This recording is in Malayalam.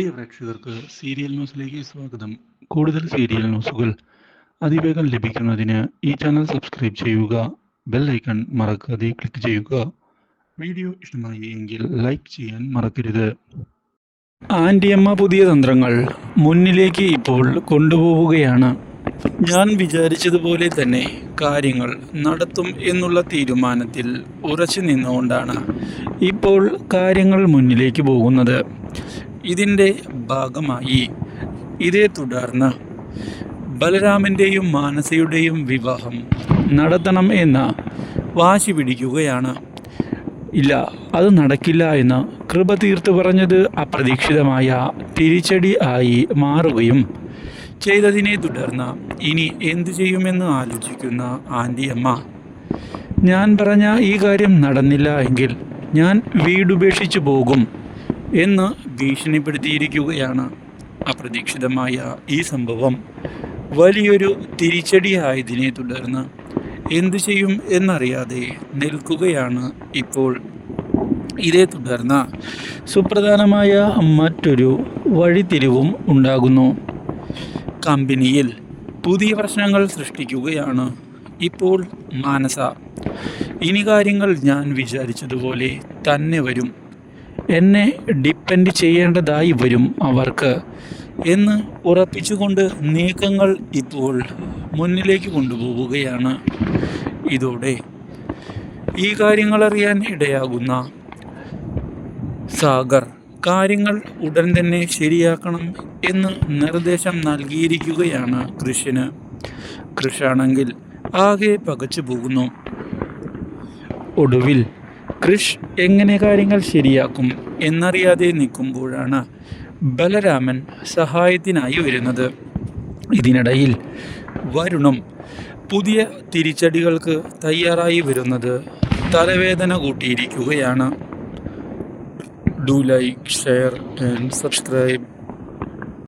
പ്രിയ പ്രേക്ഷകർക്ക് സീരിയൽ ന്യൂസിലേക്ക് സ്വാഗതം. കൂടുതൽ സീരിയൽ ന്യൂസുകൾ അതിവേഗം ലഭിക്കുന്നതിന് ഈ ചാനൽ സബ്സ്ക്രൈബ് ചെയ്യുക ബെൽ ഐക്കൺ മറക്കാതെ ക്ലിക്ക് ചെയ്യുക. വീഡിയോ ഇഷ്ടമായി എങ്കിൽ ലൈക്ക് ചെയ്യാൻ മറക്കരുത്. ആന്റിയമ്മ പുതിയ തന്ത്രങ്ങൾ മുന്നിലേക്ക് ഇപ്പോൾ കൊണ്ടുപോവുകയാണ്. ഞാൻ വിചാരിച്ചതുപോലെ തന്നെ കാര്യങ്ങൾ നടത്തും എന്നുള്ള തീരുമാനത്തിൽ ഉറച്ചു നിന്നുകൊണ്ടാണ് ഇപ്പോൾ കാര്യങ്ങൾ മുന്നിലേക്ക് പോകുന്നത്. ഇതിന്റെ ഭാഗമായി. ഇതേ തുടർന്ന് ബലരാമന്റെയും മാനസയുടെയും വിവാഹം നടത്തണം എന്ന വാശി പിടിക്കുകയാണ്. ഇല്ല അത് നടക്കില്ല എന്ന് കൃപ തീർത്ത് പറഞ്ഞത് അപ്രതീക്ഷിതമായ തിരിച്ചടി ആയി മാറുകയും ചെയ്തതിനെ തുടർന്ന് ഇനി എന്തു ചെയ്യുമെന്ന് ആലോചിക്കുന്ന ആന്റിയമ്മ ഞാൻ പറഞ്ഞ ഈ കാര്യം നടന്നില്ല എങ്കിൽ ഞാൻ വീടുപേക്ഷിച്ചു പോകും. എന്ന് ഭീഷണിപ്പെടുത്തിയിരിക്കുകയാണ് അപ്രതീക്ഷിതമായ ഈ സംഭവം. വലിയൊരു തിരിച്ചടിയായതിനെ തുടർന്ന് എന്തു ചെയ്യും എന്നറിയാതെ നിൽക്കുകയാണ് ഇപ്പോൾ. ഇതേ തുടർന്ന് സുപ്രധാനമായ മറ്റൊരു വഴിത്തിരിവും ഉണ്ടാകുന്നു. കമ്പനിയിൽ പുതിയ പ്രശ്നങ്ങൾ സൃഷ്ടിക്കുകയാണ് ഇപ്പോൾ മാനസ. ഇനി കാര്യങ്ങൾ ഞാൻ വിചാരിച്ചതുപോലെ തന്നെ വരും. എന്നെ ഡിപ്പെൻഡ് ചെയ്യേണ്ടതായി വരും അവർക്ക് എന്ന് ഉറപ്പിച്ചുകൊണ്ട് നീക്കങ്ങൾ ഇപ്പോൾ മുന്നിലേക്ക് കൊണ്ടുപോവുകയാണ്. ഇതോടെ ഈ കാര്യങ്ങൾ അറിയാൻ ഇടയാകുന്ന സാഗർ കാര്യങ്ങൾ ഉടൻ തന്നെ ശരിയാക്കണം എന്ന് നിർദ്ദേശം നൽകിയിരിക്കുകയാണ് കൃഷിന്. കൃഷാണെങ്കിൽ ആകെ പകച്ചു പോകുന്നു. ഒടുവിൽ കൃഷ് എങ്ങനെ കാര്യങ്ങൾ ശരിയാക്കും എന്നറിയാതെ നിൽക്കുമ്പോഴാണ് ബലരാമൻ സഹായത്തിനായി വരുന്നത്. ഇതിനിടയിൽ വരുണം പുതിയ തിരിച്ചടികൾക്ക് തയ്യാറായി വരുന്നത് തലവേദന കൂട്ടിയിരിക്കുകയാണ്. Do like share and subscribe